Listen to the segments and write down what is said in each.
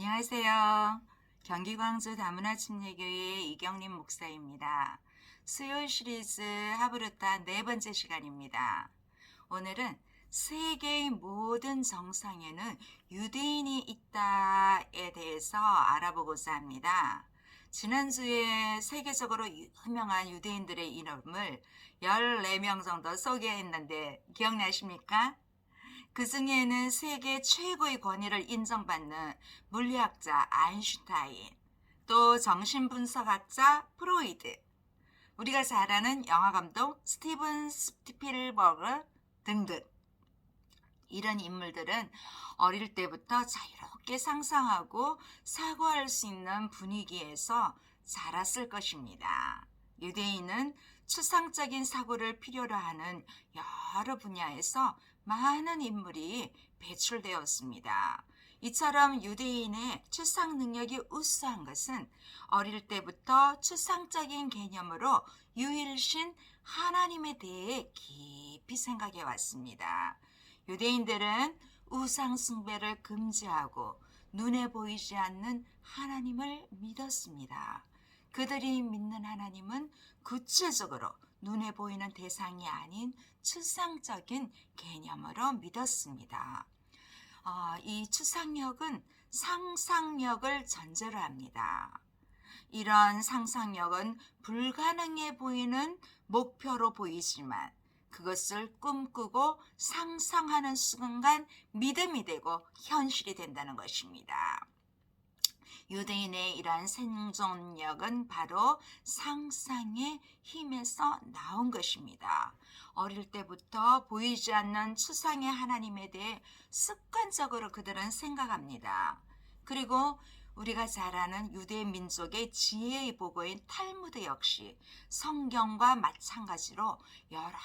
안녕하세요. 경기 광주 다문화 침례교회 이경림 목사입니다. 수요일 시리즈 하브르타 네 번째 시간입니다. 오늘은 세계의 모든 정상에는 유대인이 있다에 대해서 알아보고자 합니다. 지난주에 세계적으로 유명한 유대인들의 이름을 14명 정도 소개했는데 기억나십니까? 그 중에는 세계 최고의 권위를 인정받는 물리학자 아인슈타인, 또 정신분석학자 프로이드, 우리가 잘 아는 영화감독 스티븐 스피일버그 등등. 이런 인물들은 어릴 때부터 자유롭게 상상하고 사고할 수 있는 분위기에서 자랐을 것입니다. 유대인은 추상적인 사고를 필요로 하는 여러 분야에서 많은 인물이 배출되었습니다. 이처럼 유대인의 추상 능력이 우수한 것은 어릴 때부터 추상적인 개념으로 유일신 하나님에 대해 깊이 생각해 왔습니다. 유대인들은 우상 숭배를 금지하고 눈에 보이지 않는 하나님을 믿었습니다. 그들이 믿는 하나님은 구체적으로 눈에 보이는 대상이 아닌 추상적인 개념으로 믿었습니다. 어, 이 추상력은 상상력을 전제로 합니다. 이런 상상력은 불가능해 보이는 목표로 보이지만 그것을 꿈꾸고 상상하는 순간 믿음이 되고 현실이 된다는 것입니다. 유대인의 이러한 생존력은 바로 상상의 힘에서 나온 것입니다. 어릴 때부터 보이지 않는 추상의 하나님에 대해 습관적으로 그들은 생각합니다. 그리고 우리가 잘 아는 유대 민족의 지혜의 보고인 탈무드 역시 성경과 마찬가지로 여러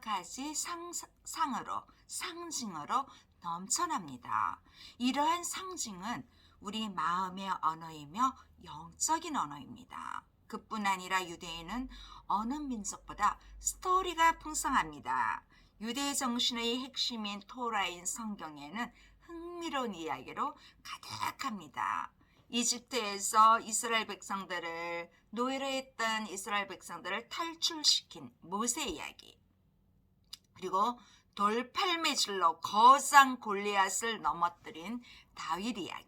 가지 상상으로 상징으로 넘쳐납니다. 이러한 상징은 우리 마음의 언어이며 영적인 언어입니다. 그뿐 아니라 유대인은 어느 민족보다 스토리가 풍성합니다. 유대 정신의 핵심인 토라인 성경에는 흥미로운 이야기로 가득합니다. 이집트에서 이스라엘 백성들을 노예로 했던 이스라엘 백성들을 탈출시킨 모세 이야기. 그리고 돌팔매질로 거장 골리앗을 넘어뜨린 다윗 이야기.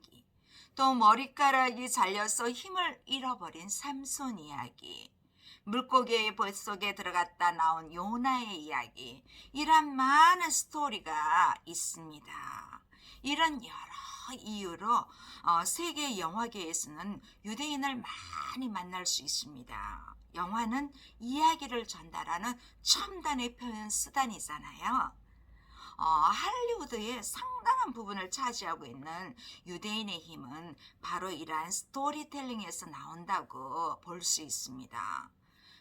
또 머리카락이 잘려서 힘을 잃어버린 삼손 이야기. 물고기의 뱃속에 들어갔다 나온 요나의 이야기. 이런 많은 스토리가 있습니다. 이런 여러 이유로 어, 세계 영화계에서는 유대인을 많이 만날 수 있습니다. 영화는 이야기를 전달하는 첨단의 표현 수단이잖아요. 어, 할리우드의 상당한 부분을 차지하고 있는 유대인의 힘은 바로 이러한 스토리텔링에서 나온다고 볼 수 있습니다.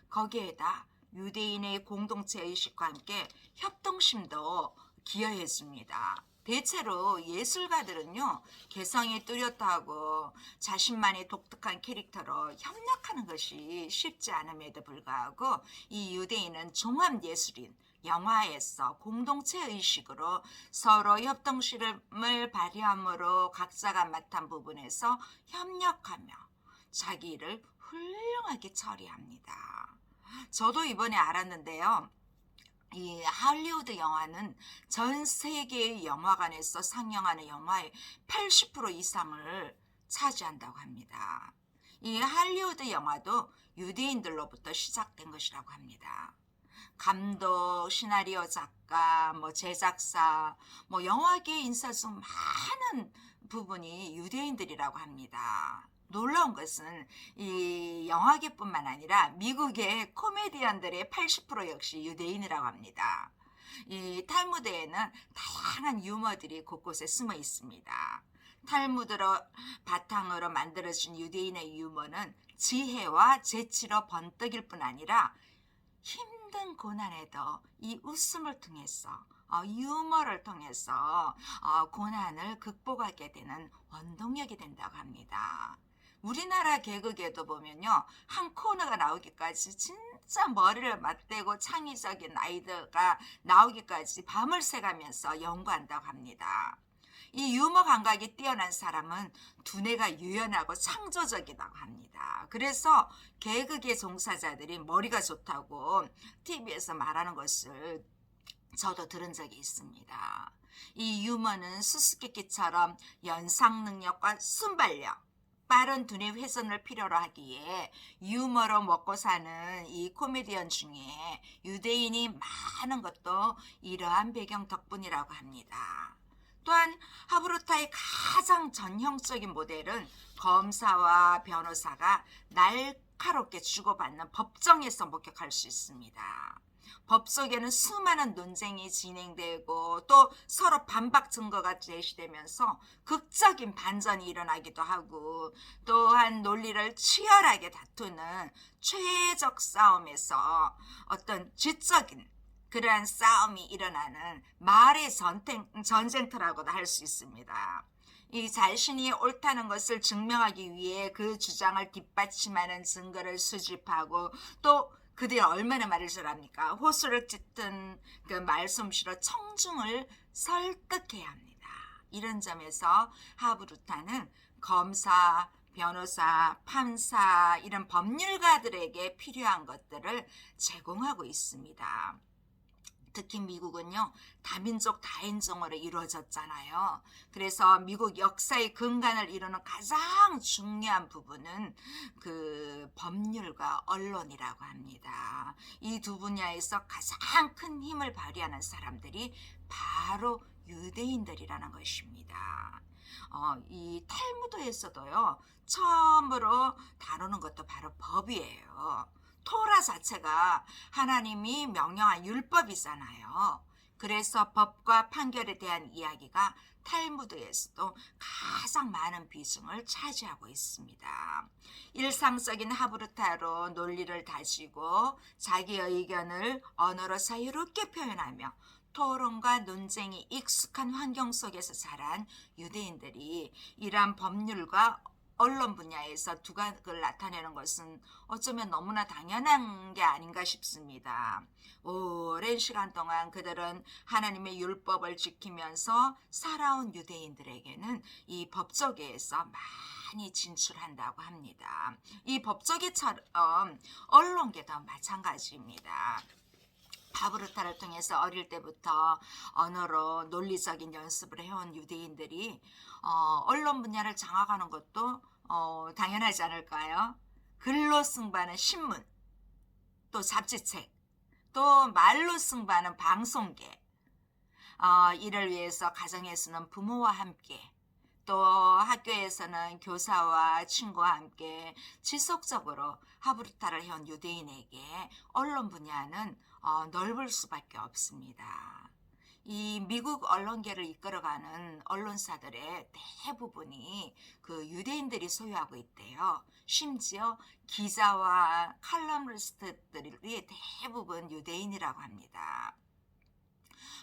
거기에다 유대인의 공동체 의식과 함께 협동심도 기여했습니다. 대체로 예술가들은요, 개성이 뚜렷하고 자신만의 독특한 캐릭터로 협력하는 것이 쉽지 않음에도 불구하고 이 유대인은 종합예술인, 영화에서 공동체 의식으로 서로 협동심을 발휘함으로 각자가 맡은 부분에서 협력하며 자기 일을 훌륭하게 처리합니다. 저도 이번에 알았는데요. 이 할리우드 영화는 전 세계의 영화관에서 상영하는 영화의 80% 이상을 차지한다고 합니다. 이 할리우드 영화도 유대인들로부터 시작된 것이라고 합니다. 감독, 시나리오 작가, 뭐 제작사, 뭐 영화계 인사 중 많은 부분이 유대인들이라고 합니다. 놀라운 것은 이 영화계뿐만 아니라 미국의 코미디언들의 80% 역시 유대인이라고 합니다. 이 탈무드에는 다양한 유머들이 곳곳에 숨어 있습니다. 탈무드로 바탕으로 만들어진 유대인의 유머는 지혜와 재치로 번뜩일 뿐 아니라 힘 든 고난에도 이 웃음을 통해서 어, 유머를 통해서 어, 고난을 극복하게 되는 원동력이 된다고 합니다. 우리나라 개그에도 보면요. 한 코너가 나오기까지 진짜 머리를 맞대고 창의적인 아이디어가 나오기까지 밤을 새가면서 연구한다고 합니다. 이 유머 감각이 뛰어난 사람은 두뇌가 유연하고 창조적이라고 합니다. 그래서 개그계 종사자들이 머리가 좋다고 TV에서 말하는 것을 저도 들은 적이 있습니다. 이 유머는 수수께끼처럼 연상 능력과 순발력, 빠른 두뇌 회선을 필요로 하기에 유머로 먹고 사는 이 코미디언 중에 유대인이 많은 것도 이러한 배경 덕분이라고 합니다. 또한 하브루타의 가장 전형적인 모델은 검사와 변호사가 날카롭게 주고받는 법정에서 목격할 수 있습니다. 법 속에는 수많은 논쟁이 진행되고 또 서로 반박 증거가 제시되면서 극적인 반전이 일어나기도 하고 또한 논리를 치열하게 다투는 최적 싸움에서 어떤 지적인 그러한 싸움이 일어나는 말의 전쟁, 전쟁터라고도 할 수 있습니다. 이 자신이 옳다는 것을 증명하기 위해 그 주장을 뒷받침하는 증거를 수집하고 또 그들이 얼마나 말을 잘합니까? 호수를 찢든 그 말솜씨로 청중을 설득해야 합니다. 이런 점에서 하브루타는 검사, 변호사, 판사 이런 법률가들에게 필요한 것들을 제공하고 있습니다. 특히 미국은요 다민족 다인종으로 이루어졌잖아요. 그래서 미국 역사의 근간을 이루는 가장 중요한 부분은 그 법률과 언론이라고 합니다. 이 두 분야에서 가장 큰 힘을 발휘하는 사람들이 바로 유대인들이라는 것입니다. 어, 이 탈무드에서도요 처음으로 다루는 것도 바로 법이에요. 토라 자체가 하나님이 명령한 율법이잖아요. 그래서 법과 판결에 대한 이야기가 탈무드에서도 가장 많은 비중을 차지하고 있습니다. 일상적인 하브르타로 논리를 다지고 자기의 의견을 언어로 자유롭게 표현하며 토론과 논쟁이 익숙한 환경 속에서 자란 유대인들이 이러한 법률과 언론 분야에서 두각을 나타내는 것은 어쩌면 너무나 당연한 게 아닌가 싶습니다. 오랜 시간 동안 그들은 하나님의 율법을 지키면서 살아온 유대인들에게는 이 법조계에서 많이 진출한다고 합니다. 이 법조계처럼 언론계도 마찬가지입니다. 바브르타를 통해서 어릴 때부터 언어로 논리적인 연습을 해온 유대인들이 어, 언론 분야를 장악하는 것도 어, 당연하지 않을까요? 글로 승부하는 신문, 또 잡지책, 또 말로 승부하는 방송계, 어, 이를 위해서 가정에서는 부모와 함께, 또 학교에서는 교사와 친구와 함께 지속적으로 하브르타를 해온 유대인에게 언론 분야는 어, 넓을 수밖에 없습니다. 이 미국 언론계를 이끌어가는 언론사들의 대부분이 그 유대인들이 소유하고 있대요. 심지어 기자와 칼럼니스트들이 대부분 유대인이라고 합니다.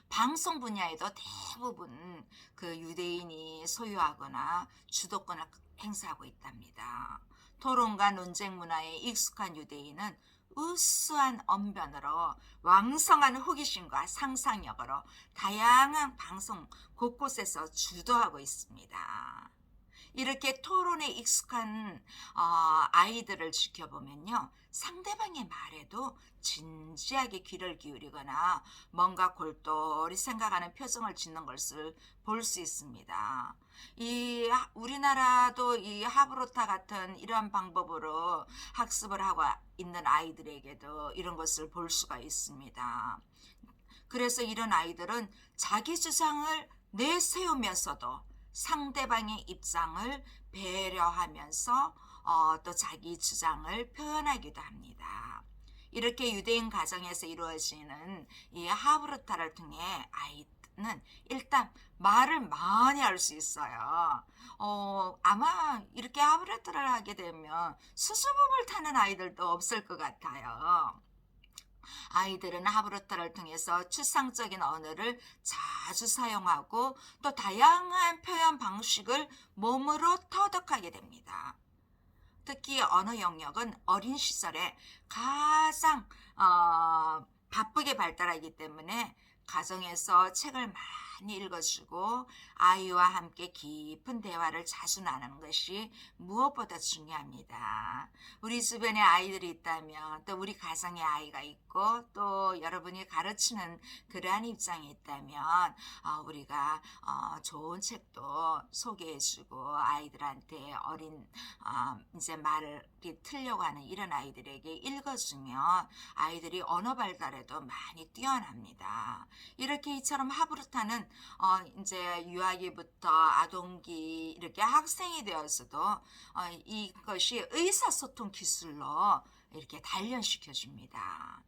방송 분야에도 대부분 그 유대인이 소유하거나 주도권을 행사하고 있답니다. 토론과 논쟁 문화에 익숙한 유대인은 우수한 언변으로 왕성한 호기심과 상상력으로 다양한 방송 곳곳에서 주도하고 있습니다. 이렇게 토론에 익숙한 어, 아이들을 지켜보면요. 상대방의 말에도 진지하게 귀를 기울이거나 뭔가 골똘히 생각하는 표정을 짓는 것을 볼 수 있습니다. 이 우리나라도 이 하브로타 같은 이러한 방법으로 학습을 하고 있는 아이들에게도 이런 것을 볼 수가 있습니다. 그래서 이런 아이들은 자기 주장을 내세우면서도 상대방의 입장을 배려하면서 어, 또 자기 주장을 표현하기도 합니다. 이렇게 유대인 가정에서 이루어지는 이 하브르타를 통해 아이는 일단 말을 많이 할 수 있어요. 어, 아마 이렇게 하브르타를 하게 되면 수줍음을 타는 아이들도 없을 것 같아요. 아이들은 하브르타를 통해서 추상적인 언어를 자주 사용하고 또 다양한 표현 방식을 몸으로 터득하게 됩니다. 특히 언어 영역은 어린 시절에 가장 어, 바쁘게 발달하기 때문에 가정에서 책을 많이 읽어주고 아이와 함께 깊은 대화를 자주 나누는 것이 무엇보다 중요합니다. 우리 주변에 아이들이 있다면 또 우리 가정에 아이가 있고 또 여러분이 가르치는 그러한 입장이 있다면 어, 우리가 어, 좋은 책도 소개해주고 아이들한테 어린 어, 이제 말을 틀려고 하는 이런 아이들에게 읽어주면 아이들이 언어 발달에도 많이 뛰어납니다. 이렇게 이처럼 하브루타는 어, 이제 유아기부터 아동기 이렇게 학생이 되어서도 어, 이것이 의사소통 기술로 이렇게 단련시켜 줍니다.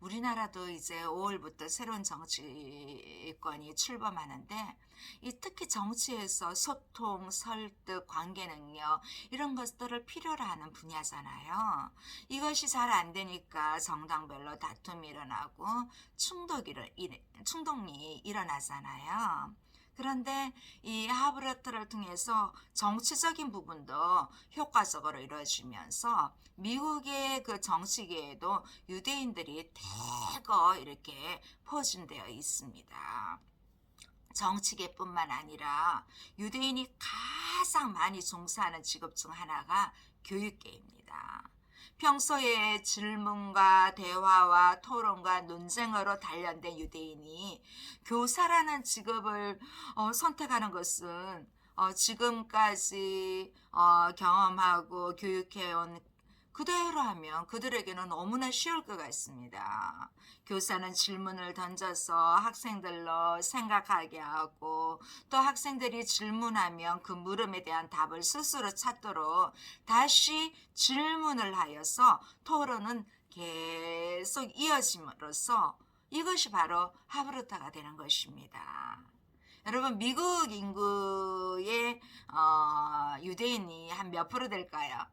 우리나라도 이제 5월부터 새로운 정치권이 출범하는데 이 특히 정치에서 소통, 설득, 관계 능력 이런 것들을 필요로 하는 분야잖아요. 이것이 잘 안 되니까 정당별로 다툼이 일어나고 충돌이, 충동이 일어나잖아요. 그런데 이 하브르트를 통해서 정치적인 부분도 효과적으로 이루어지면서 미국의 그 정치계에도 유대인들이 대거 이렇게 포진되어 있습니다. 정치계뿐만 아니라 유대인이 가장 많이 종사하는 직업 중 하나가 교육계입니다. 평소에 질문과 대화와 토론과 논쟁으로 단련된 유대인이 교사라는 직업을 어, 선택하는 것은 어, 지금까지 어, 경험하고 교육해온 그대로 하면 그들에게는 너무나 쉬울 것 같습니다. 교사는 질문을 던져서 학생들로 생각하게 하고 또 학생들이 질문하면 그 물음에 대한 답을 스스로 찾도록 다시 질문을 하여서 토론은 계속 이어짐으로써 이것이 바로 하브르타가 되는 것입니다. 여러분 미국 인구의 어, 유대인이 한 몇 프로 될까요?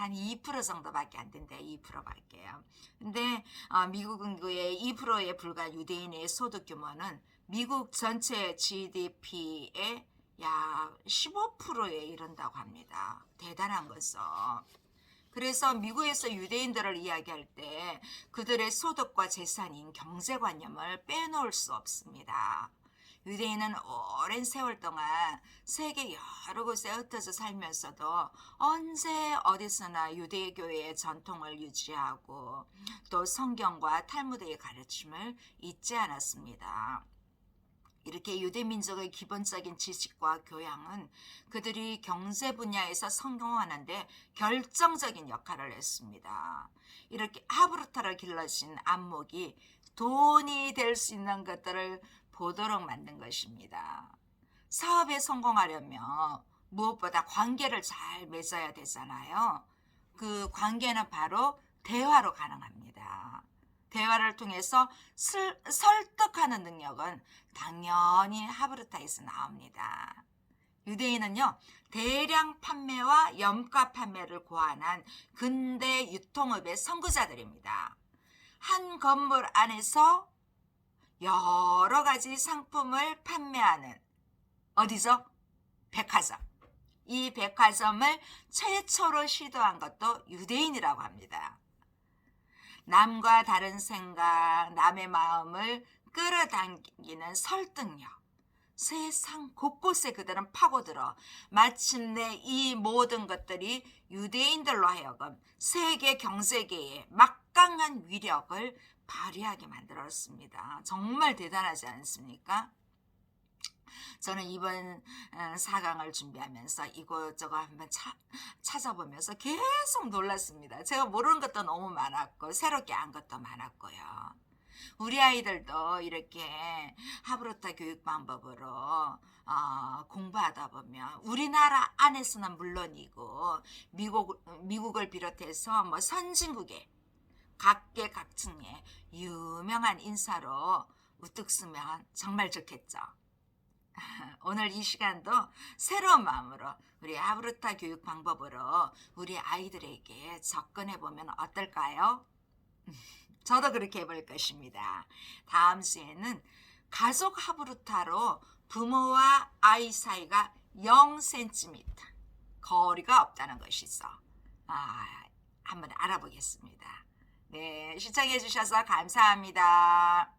한 2% 정도밖에 안 된대. 2%밖에요. 근데 어, 미국 인구의 2%에 불과 유대인의 소득 규모는 미국 전체 GDP의 약 15%에 이른다고 합니다. 대단한 거죠. 그래서 미국에서 유대인들을 이야기할 때 그들의 소득과 재산인 경제관념을 빼놓을 수 없습니다. 유대인은 오랜 세월 동안 세계 여러 곳에 흩어져 살면서도 언제 어디서나 유대교의 전통을 유지하고 또 성경과 탈무드의 가르침을 잊지 않았습니다. 이렇게 유대 민족의 기본적인 지식과 교양은 그들이 경제 분야에서 성공하는데 결정적인 역할을 했습니다. 이렇게 하브루타를 길러진 안목이 돈이 될 수 있는 것들을 보도록 만든 것입니다. 사업에 성공하려면 무엇보다 관계를 잘 맺어야 되잖아요. 그 관계는 바로 대화로 가능합니다. 대화를 통해서 슬, 설득하는 능력은 당연히 하브르타에서 나옵니다. 유대인은요, 대량 판매와 염가 판매를 고안한 근대 유통업의 선구자들입니다. 한 건물 안에서 여러 가지 상품을 판매하는 어디죠? 백화점. 이 백화점을 최초로 시도한 것도 유대인이라고 합니다. 남과 다른 생각, 남의 마음을 끌어당기는 설득력. 세상 곳곳에 그들은 파고들어 마침내 이 모든 것들이 유대인들로 하여금 세계 경제계에 막강한 위력을 발휘하게 만들었습니다. 정말 대단하지 않습니까? 저는 이번 4강을 어, 준비하면서 이것저것 한번 차, 찾아보면서 계속 놀랐습니다. 제가 모르는 것도 너무 많았고 새롭게 안 것도 많았고요. 우리 아이들도 이렇게 하브로타 교육 방법으로 어, 공부하다 보면 우리나라 안에서는 물론이고 미국 미국을 비롯해서 뭐 선진국에 각계각층의 유명한 인사로 우뚝 쓰면 정말 좋겠죠. 오늘 이 시간도 새로운 마음으로 우리 아브르타 교육 방법으로 우리 아이들에게 접근해 보면 어떨까요? 저도 그렇게 해볼 것입니다. 다음 주에는 가족 하브루타로 부모와 아이 사이가 0cm 거리가 없다는 것이죠. 아, 한번 알아보겠습니다. 네, 시청해 주셔서 감사합니다.